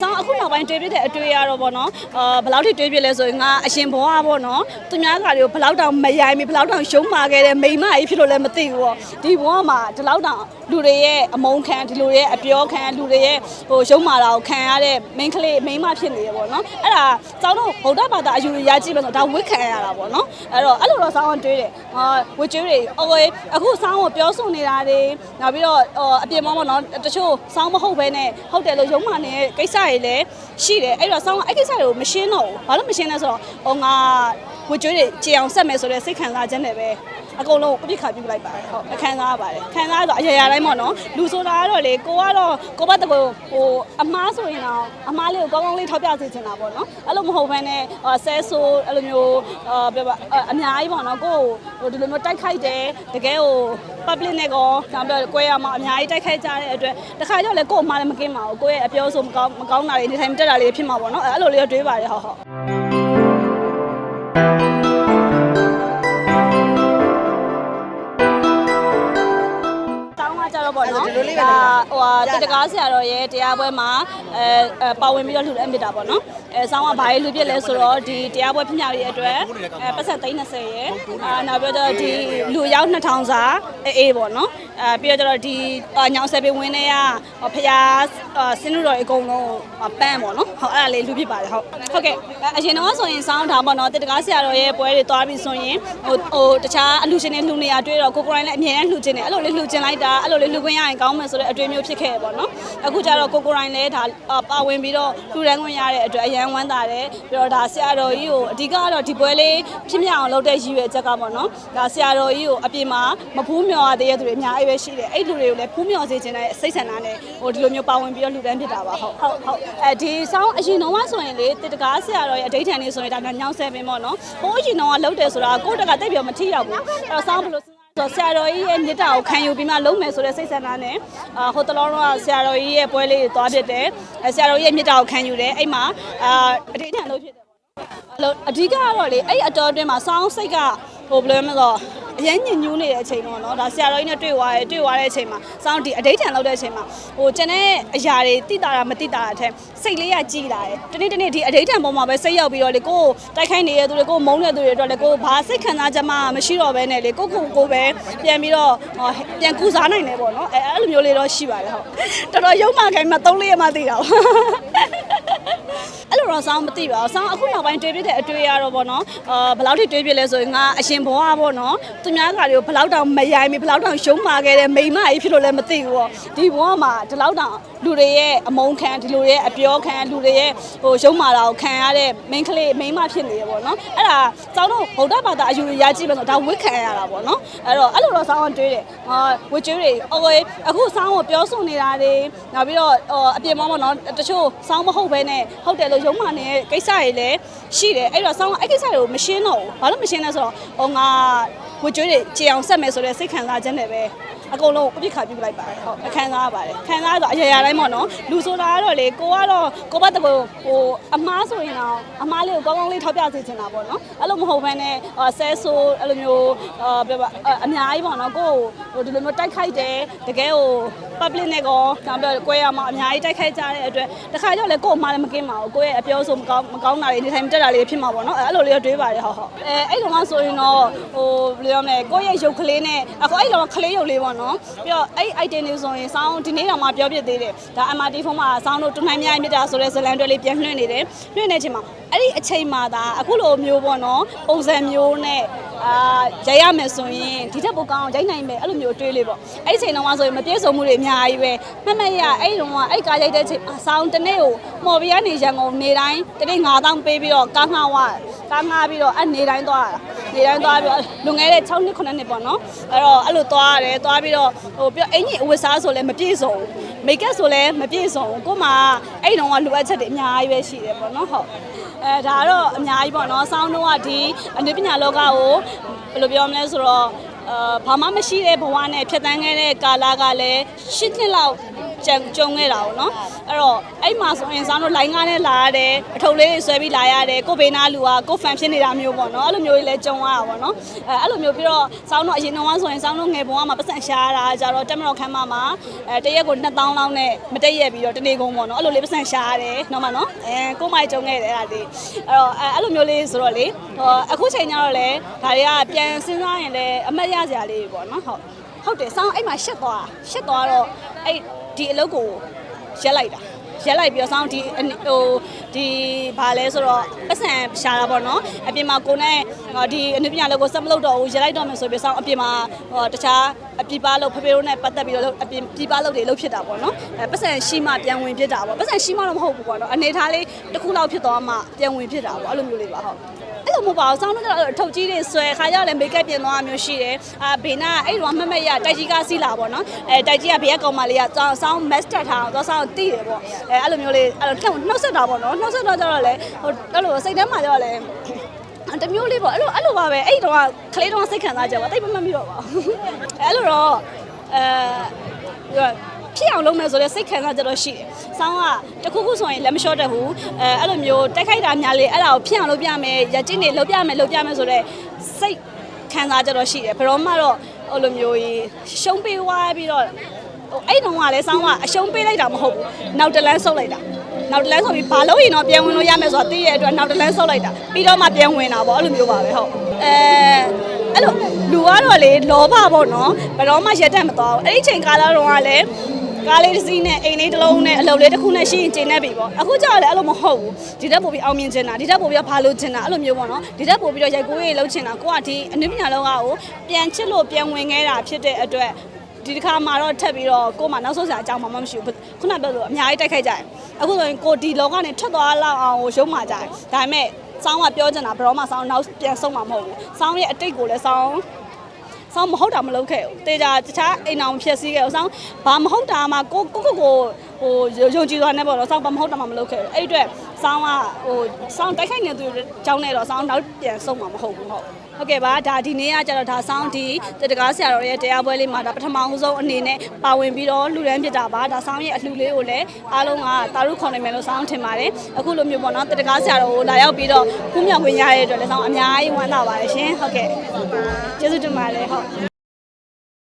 So ဆောင်းအခုနောက်ပိုင်းတွေးပြတဲ့အတွေ့အရတော့ဗောနော်အာဘယ်လောက်ထိတွေးပြလဲဆိုရင်ငါအရှင်ဘဝဗောနော်သူများကတွေကိုဘယ်လောက်တောင်မယိုင်းမီဘယ်လောက်တောင်ရှုံးမာခဲ့တဲ့မိန်းမကြီးဖြစ်လို့လည်းမသိဘူးဗောဒီဘဝမှာဒီလောက်တောင်လူတွေရဲ့အမုန်းခံဒီလူတွေရဲ့အပြောခံလူတွေရဲ့ဟိုရှုံးမာတာကိုခံရတဲ့မိန်းကလေးမိန်းမဖြစ်နေရဗောနော်အဲ့ဒါစောင်းတော့ဗုဒ္ဓဘာသာအယူရကြည့်မယ်ဆိုတော့ဒါဝိခံရတာဗောနော်အဲ့တော့အဲ့လိုတော့စောင်းကတွေးတယ်ဟာဝကျွေးတွေအော်အခုစောင်းကိုပြောဆိုနေတာတွေနောက်ပြီးတော့ဟိုအပြင်မောဗောနော်တချို့စောင်းမဟုတ်ဘဲနဲ့ဟုတ်တယ်လို့ယုံမှနေတဲ့ကိစ္စတွေလည်းရှိတယ်အဲ့တော့ဆောင်းကအဲ့ကိစ္စတွေကိုမရှင်းတော့ဘူးဘာလို့မရှင်းလဲဆိုတော့ဟိုငါ ဝကြွေးတွေကြေအောင်ဆက်မယ်ဆိုတဲ့စိတ်ခံစားချက်နဲ့ပဲအကုန်လုံးအပြစ်ခါပြုတ်လိုက်ပါတယ်ဟုတ်အခန်းစားရပါတယ်ခန်းစားဆိုအရာရာတိုင်းပေါ့နော်လူဆိုတာကတော့လေကိုကတော့ကိုဘတ်တကူဟိုအမားဆိုရင်တော့အမားလေးကိုကောင်းကောင်းလေးထောက်ပြစေချင်တာပေါ့နော်အဲ့လိုမဟုတ်ဘဲနဲ့ဆဲဆိုးအဲ့လိုမျိုးအာပြပါအများကြီးပေါ့နော်ကိုဟိုဒီလိုမျိုးတိုက်ခိုက်တယ်တကယ်ဟို public နဲ့ကောဒါပြောကိုရမှာအများကြီးတိုက်ခိုက်ကြတဲ့အတွက်တခါကြောက်လေကို့အမားလည်းမကင်းပါဘူးကိုရဲ့အပြောဆိုမကောင်းမကောင်းတာတွေနေထိုင်မတက်တာတွေဖြစ်မှာပေါ့နော်အဲ့လိုလေးတော့တွေးပါတယ်ဟုတ်ဟုတ် တောင်းကကြတော့ပေါ့နော်ဒါဟိုဟာတတကားဆရာတော်ရဲ့တရားပွဲမှာအဲအဲပါဝင်ပြီးတော့လှူတဲ့အမြစ်တာပေါ့နော်အဲဆောင်းကဘာရေးလှူပြစ်လဲဆိုတော့ဒီတရားပွဲဖြစ်မြောက်ရေးအတွက်အဲပတ်ဆက်30ရဲ့အာနောက်ပြီးတော့ဒီလူရောက်2000စာအေးအေးပေါ့နော် အဲပြီးတော့ဒီညောင်ဆက်ပေးဝင်းတဲ့ကဖျားစင်းလူတော်အကုန်လုံးပန်းပေါ့နော်ဟုတ်အဲ့ဒါလေးလှူပြစ်ပါတယ်ဟုတ်ဟုတ်ကဲ့အရင်တော့ဆိုရင်ဆောင်းဒါပေါ့နော်တတကားဆရာတော်ရဲ့ပွဲတွေသွားပြီးဆိုရင်ဟိုဟိုတခြားအလှူရှင်တွေလှူနေရတွေ့တော့ကိုကိုရိုင်းလည်းအမြဲတမ်းလှူခြင်းတယ်အဲ့လိုလေးလှူခြင်းလိုက်တာအဲ့လိုလေးလှူခွင့်ရရင်ကောင်းမယ်ဆိုတဲ့အတွေ့အမျိုးဖြစ်ခဲ့ရပေါ့နော်အခုကျတော့ကိုကိုရိုင်းလည်းဒါပါဝင်ပြီးတော့လှူဒန်းခွင့်ရတဲ့အတွက်အရန်ဝမ်းသာတယ်ပြီးတော့ဒါဆရာတော်ကြီးကိုအဓိကကတော့ဒီပွဲလေးဖြစ်မြောက်အောင်လုပ်တဲ့ရည်ရွယ်ချက်ကပေါ့နော်ဒါဆရာတော်ကြီးကိုအပြင်မှာမဖူးမြော်ရတဲ့သူတွေအများကြီးပဲရှိတယ်အဲ့လူတွေကိုလည်းဖူးမြော်စေခြင်းတဲ့စိတ်ဆန္ဒနဲ့ဟိုဒီလိုမျိုးပါဝင်ပြီးတော့လှူဒန်းဖြစ်တာပါဟုတ်ဟုတ်ဟုတ်အဲဒီဆောင်းအရင်တော့ဆိုရင်လေတစ်တကားဆရာတော်ရဲ့အဋိဌာန်လေးဆိုရင်ဒါညောင်ဆဲပင်ပေါ့နော်ဟိုးအရင်တော့လှုပ်တယ်ဆိုတာကိုယ့်တက်ကတိတ်ပြောမထိရောက်ဘူးအဲ့တော့ဆောင်းဘယ်လိုဆိုဆရာတော်ကြီးရဲ့မြစ်တာကိုခံယူပြီးမှလုံးမယ်ဆိုတဲ့စိတ်ဆန္ဒနဲ့အာဟိုတလောတော့ဆရာတော်ကြီးရဲ့ပွဲလေးတွေသွားဖြစ်တယ်အဲဆရာတော်ကြီးရဲ့မြစ်တာကိုခံယူတယ်အဲ့မှာအာအဋိဌာန်လုပ်ဖြစ်တယ်ပေါ့နော်အဓိကကတော့လေအဲ့အတော်အတွင်းမှာစောင်းစိတ်ကဟိုဘယ်လိုလဲမဆို အရင်ညဉ့်ညူးနေတဲ့အချိန်ပေါ့နော်ဒါဆရာတော်ကြီးနဲ့တွေ့သွားတယ်တွေ့သွားတဲ့အချိန်မှာစောင်းဒီအဋိဌာန်လုပ်တဲ့အချိန်မှာဟိုကျန်တဲ့အရာတွေတိတာတာမတိတာတာအထက်စိတ်လေးကကြည်လာတယ်တနေ့တနေ့ဒီအဋိဌာန်ပေါ်မှာပဲစိတ်ရောက်ပြီးတော့လေကိုယ်တိုက်ခိုက်နေတဲ့သူတွေကိုမုန်းတဲ့သူတွေအတွက်လေကိုဘာစိတ်ခံစားချက်မှမရှိတော့ဘဲနဲ့လေကိုကိုကိုပဲပြန်ပြီးတော့ပြန်ကူစားနိုင်တယ်ပေါ့နော်အဲအဲ့လိုမျိုးလေးတော့ရှိပါတယ်ဟုတ်တော်တော်ရုံမှခိုင်းမှ3လေးရမှသိတာပေါ့ အဲ့လိုတော့စောင်းမသိပါဘူးစောင်းအခုနောက်ပိုင်းတွေးပြတဲ့အတွေ့အရတော့ဗောနော်အာဘယ်လောက်ထိတွေးပြလဲဆိုရင်ငါအရှင်ဘဝဗောနော်သူများကတွေကိုဘယ်လောက်တောင်မယိုင်းမီဘယ်လောက်တောင်ရှုံးမာခဲ့တဲ့မိန်းမကြီးဖြစ်လို့လည်းမသိဘူးဗောဒီဘဝမှာဒီလောက်တောင်လူတွေရဲ့အမုန်းခံဒီလူတွေရဲ့အပြောခံလူတွေရဲ့ဟိုရှုံးမာတာကိုခံရတဲ့မိန်းကလေးမိန်းမဖြစ်နေရဗောနော်အဲ့ဒါစောင်းတော့ဗုဒ္ဓဘာသာအယူရကြည့်မယ်ဆိုတော့ဒါဝိခံရတာဗောနော်အဲ့တော့အဲ့လိုတော့စောင်းကတွေးတယ်ဟာဝကျွေးတွေအော်အခုစောင်းကိုပြောဆိုနေတာတွေနောက်ပြီးတော့အပြင်မောဗောနော်တချို့စောင်းမဟုတ်ဘဲနဲ့ဟုတ်တယ်လို့ယုံမှနေတဲ့ကိစ္စတွေလည်းရှိတယ်အဲ့တော့ဆောင်းကအဲ့ကိစ္စတွေကိုမရှင်းတော့ဘူးဘာလို့မရှင်းလဲဆိုတော့ဟိုငါဝကြွေးတွေကြေအောင်ဆက်မယ်ဆိုတဲ့စိတ်ခံစားချက်နဲ့ပဲအကုန်လုံးအပြစ်ခါပြုတ်လိုက်ပါတယ်ဟုတ်အခန်းစားရပါတယ်ခန်းစားဆိုအရာရာတိုင်းပေါ့နော်လူဆိုတာကတော့လေကိုကတော့ကိုဘတ်တကူဟိုအမားဆိုရင်တော့အမားလေးကိုကောင်းကောင်းလေးထောက်ပြစေချင်တာပေါ့နော်အဲ့လိုမဟုတ်ဘဲနဲ့ဆဲဆိုးအဲ့လိုမျိုးအာပြပါအများကြီးပေါ့နော်ကိုဟိုဒီလိုမျိုးတိုက်ခိုက်တယ်တကယ်ဟို public နဲ့ကောဒါပြောကိုရမှာအများကြီးတိုက်ခိုက်ကြတဲ့အတွက်တခါကြောက်လေကို့အမားလည်းမကင်းပါဘူးကိုရဲ့အပြောဆိုမကောင်းမကောင်းတာတွေနေထိုင်မတက်တာတွေဖြစ်မှာပေါ့နော်အဲ့လိုလေးတော့တွေးပါတယ်ဟုတ်ဟုတ်အဲအဲ့ကောင်ကဆိုရင်တော့ဟိုဘယ်လိုရမလဲကိုယ့်ရဲ့ရုပ်ကလေးနဲ့အခုအဲ့ကောင်ကကလေးရုပ်လေးပေါ့နော်ပြီးတော့အဲ့ item တွေဆိုရင်စောင်းဒီနေ့တောင်မှပြောပြသေးတယ်ဒါ MRT ဖုန်းမှာစောင်းတို့တူနိုင်မြိုင်မြစ်တာဆိုတဲ့ဇလန်တွဲလေးပြန်နှွှင့်နေတယ်နှွှင့်နေချိန်မှာအဲ့ဒီအချိန်မှာဒါအခုလိုမျိုးပေါ့နော်ပုံစံမျိုးနဲ့ အာရိုက်ရမယ်ဆိုရင်ဒီထက်ပိုကောင်းအောင်ရိုက်နိုင်မယ်အဲ့လိုမျိုးတွေးလေးပေါ့အဲ့ဒီချိန်တုန်းကဆိုရင်မပြေဆုံးမှုတွေအများကြီးပဲမှတ်မှတ်ရအဲ့ဒီတုန်းကအဲ့ကားရိုက်တဲ့ချိန်အဆောင်တစ်နေ့ကိုမော်ဘီကနေရန်ကုန်နေတိုင်းတစ်နေ့9000ပေးပြီးတော့ကားငှားဝကားငှားပြီးတော့အဲ့နေတိုင်းသွားတာနေတိုင်းသွားပြီးတော့လွန်ခဲ့တဲ့6နှစ်9နှစ်ပေါ့နော်အဲ့တော့အဲ့လိုသွားရတယ်သွားပြီးတော့ဟိုပြီးတော့အင်ကြီးအဝတ်စားဆိုလည်းမပြည့်စုံမိတ်ကပ်ဆိုလည်းမပြည့်စုံကိုမှအဲ့တုန်းကလိုအပ်ချက်တွေအများကြီးပဲရှိတယ်ပေါ့နော်ဟုတ် အဲဒါကတော့အများကြီးပေါ့နော်စောင်းတော့ကဒီအနုပညာလောကကိုဘယ်လိုပြောမလဲဆိုတော့အာဘာမှမရှိတဲ့ဘဝနဲ့ဖြတ်တန်းခဲ့တဲ့ကာလကလည်း၈နှစ်လောက် ကြံကြုံခဲ့တာပေါ့နော်အဲ့တော့အဲ့မှာဆိုရင်ဆောင်းတို့ line ကားနဲ့လာရတယ်အထုပ်လေးတွေဆွဲပြီးလာရတယ်ကိုဘေးနာလူကကိုဖန်ဖြစ်နေတာမျိုးပေါ့နော်အဲ့လိုမျိုးကြီးလည်းကြုံရတာပေါ့နော်အဲအဲ့လိုမျိုးပြီးတော့ဆောင်းတို့အရင်တော့ဆိုရင်ဆောင်းတို့ငယ်ဘုံကမှာပတ်စံရှာရတာကြတော့တက်မတော်ခမ်းမမှာအဲတရက်ကို2000လောက်နဲ့မတက်ရက်ပြီးတော့တနေ့ကုန်ပေါ့နော်အဲ့လိုလေးပတ်စံရှာရတယ်နော်မနော်အဲကိုမိုင်ကြုံခဲ့တယ်အဲ့ဒါလေးအဲ့တော့အဲအဲ့လိုမျိုးလေးဆိုတော့လေဟိုအခုချိန်ကျတော့လေဒါတွေကပြန်စဉ်းစားရင်လည်းအမတ်ရစရာလေးပေါ့နော်ဟုတ်ဟုတ်တယ်ဆောင်းအဲ့မှာရှက်သွားရှက်သွားတော့အဲ့ ဒီအလုပ်ကိုရက်လိုက်တာရက်လိုက်ပြီးတော့ဆောင်းဒီအနဟိုဒီဘာလဲဆိုတော့ပတ်စံရှာတာပေါ့နော်အပြင်မှာကိုနဲ့ဟောဒီအနုပညာလောက်ကိုစက်မလုပ်တော့ဘူးရက်လိုက်တော့မယ်ဆိုပြီးဆောင်းအပြင်မှာဟောတခြား အပြပါလို့ဖေဖေတို့နဲ့ပတ်သက်ပြီးတော့အပြင်ပြပါလို့တွေလုပ်ဖြစ်တာပေါ့နော်အဲပတ်စံရှိမှပြန်ဝင်ဖြစ်တာပေါ့ပတ်စံရှိမှတော့မဟုတ်ဘူးပေါ့နော်အနေထားလေးတစ်ခုလောက်ဖြစ်သွားမှပြန်ဝင်ဖြစ်တာပေါ့အဲ့လိုမျိုးလေးပါဟုတ်အဲ့လိုမဟုတ်ပါဘူးစောင်းတော့အထုပ်ကြီးတွေဆွဲခါရလည်းမိတ်ကပ်ပြင်သွားမျိုးရှိတယ်အာဘေနာအဲ့တော့မမက်ရတိုက်ကြီးကစီးလာပေါ့နော်အဲတိုက်ကြီးကဘေးကကောင်မလေးကစောင်းစောင်းမက်စတက်ထားအောင်သွားစောင်းတိတယ်ပေါ့အဲအဲ့လိုမျိုးလေးအဲ့လိုနှုတ်ဆက်တာပေါ့နော်နှုတ်ဆက်တော့ကြတော့လေဟိုအဲ့လိုစိတ်ထဲမှာကြတော့လေ တမျိုးလေးပေါ့အဲ့လိုအဲ့လိုပါပဲအဲ့တော့ကလေးတော့စိတ်ခံစားကြပါတိတ်မမှတ်မိတော့ပါဘူးအဲ့လိုတော့အဲဖြစ်အောင်လုပ်မယ်ဆိုတော့စိတ်ခံစားကြတော့ရှိတယ်။ဆောင်းကတခုခုဆိုရင်လက်မလျှော့တတ်ဘူး။အဲအဲ့လိုမျိုးတိုက်ခိုက်တာများလေအဲ့ဒါကိုဖြစ်အောင်လုပ်ပြမယ်။ရကျင်းနေလုပ်ပြမယ်လုပ်ပြမယ်ဆိုတော့စိတ်ခံစားကြတော့ရှိတယ်။ဘယ်တော့မှတော့အဲ့လိုမျိုးကြီးရှုံးပေးသွားပြီးတော့ဟိုအဲ့တုန်းကလည်းဆောင်းကအရှုံးပေးလိုက်တာမဟုတ်ဘူး။နောက်တလန်းဆုပ်လိုက်တာ။ နောက်တလန်းဆိုပြီးဘာလို့ရင်တော့ပြန်ဝင်လို့ရမယ်ဆိုတာသိရတဲ့အတွက်နောက်တလန်းဆုပ်လိုက်တာပြီးတော့မှပြန်ဝင်တာပေါ့အဲ့လိုမျိုးပါပဲဟုတ်အဲအဲ့လိုလူကတော့လေလောဘပေါ့နော်ဘယ်တော့မှရက်တက်မသွားဘူးအဲ့ဒီချိန်ကာလတုန်းကလည်းကားလေးတစ်စီးနဲ့အိမ်လေးတစ်လုံးနဲ့အလုပ်လေးတစ်ခုနဲ့ရှိရင်ကျင်းနေပြီပေါ့အခုကျတော့လည်းအဲ့လိုမဟုတ်ဘူးဒီတက်ပို့ပြီးအောင်မြင်ချင်တာဒီတက်ပို့ပြီးဘာလို့ချင်တာအဲ့လိုမျိုးပေါ့နော်ဒီတက်ပို့ပြီးတော့ရိုက်ကိုးရေးလုပ်ချင်တာကိုကဒီအနည်းပညာလောကကိုပြန်ချစ်လို့ပြန်ဝင်ခဲ့တာဖြစ်တဲ့အတွက် ဒီတစ်ခါမှာတော့ထပ်ပြီးတော့ကို့မှာနောက်ဆုံးစရာအကြောင်းမှမရှိဘူးခုနပြောလို့အများကြီးတိုက်ခိုက်ကြတယ်အခုဆိုရင်ကိုဒီလောကနေထွက်သွားလောက်အောင်ရုံးမှကြတယ်ဒါပေမဲ့စောင်းကပြောချင်တာဘယ်တော့မှစောင်းနောက်ပြန်ဆုံးမှာမဟုတ်ဘူးစောင်းရဲ့အတိတ်ကိုလည်းစောင်းစောင်းမဟုတ်တာမလုပ်ခဲ့ဘူးတေချာတခြားအိမ်အောင်ဖြစ်စည်းခဲ့ဘူးစောင်းဘာမဟုတ်တာမှကိုကိုကိုကိုဟိုယုံကြည်သွားနေပေါ့တော့စောင်းဘာမဟုတ်တာမှမလုပ်ခဲ့ဘူးအဲ့အတွက် စောင်းကဟိုစောင်းတိုက်ခိုက်နေသူကြောင်းနေတော့စောင်းနောက်ပြန်ဆုံးမှာမဟုတ်ဘူးဟုတ်ဟုတ်ကဲ့ပါဒါဒီနေ့ကကျတော့ဒါဆောင်းဒီတကားဆရာတော်ရဲ့တရားပွဲလေးမှာဒါပထမဦးဆုံးအနေနဲ့ပါဝင်ပြီးတော့လှူဒန်းဖြစ်တာပါဒါဆောင်းရဲ့အလှူလေးကိုလည်းအားလုံးကတာရုခေါ်နိုင်မယ်လို့ဆောင်းထင်ပါတယ်အခုလိုမျိုးပေါ့နော်တကားဆရာတော်ကိုလာရောက်ပြီးတော့ခုမြောက်ခွင့်ရတဲ့အတွက်လည်းဆောင်းအများကြီးဝမ်းသာပါတယ်ရှင်ဟုတ်ကဲ့ကျေးဇူးတင်ပါတယ်ဟုတ်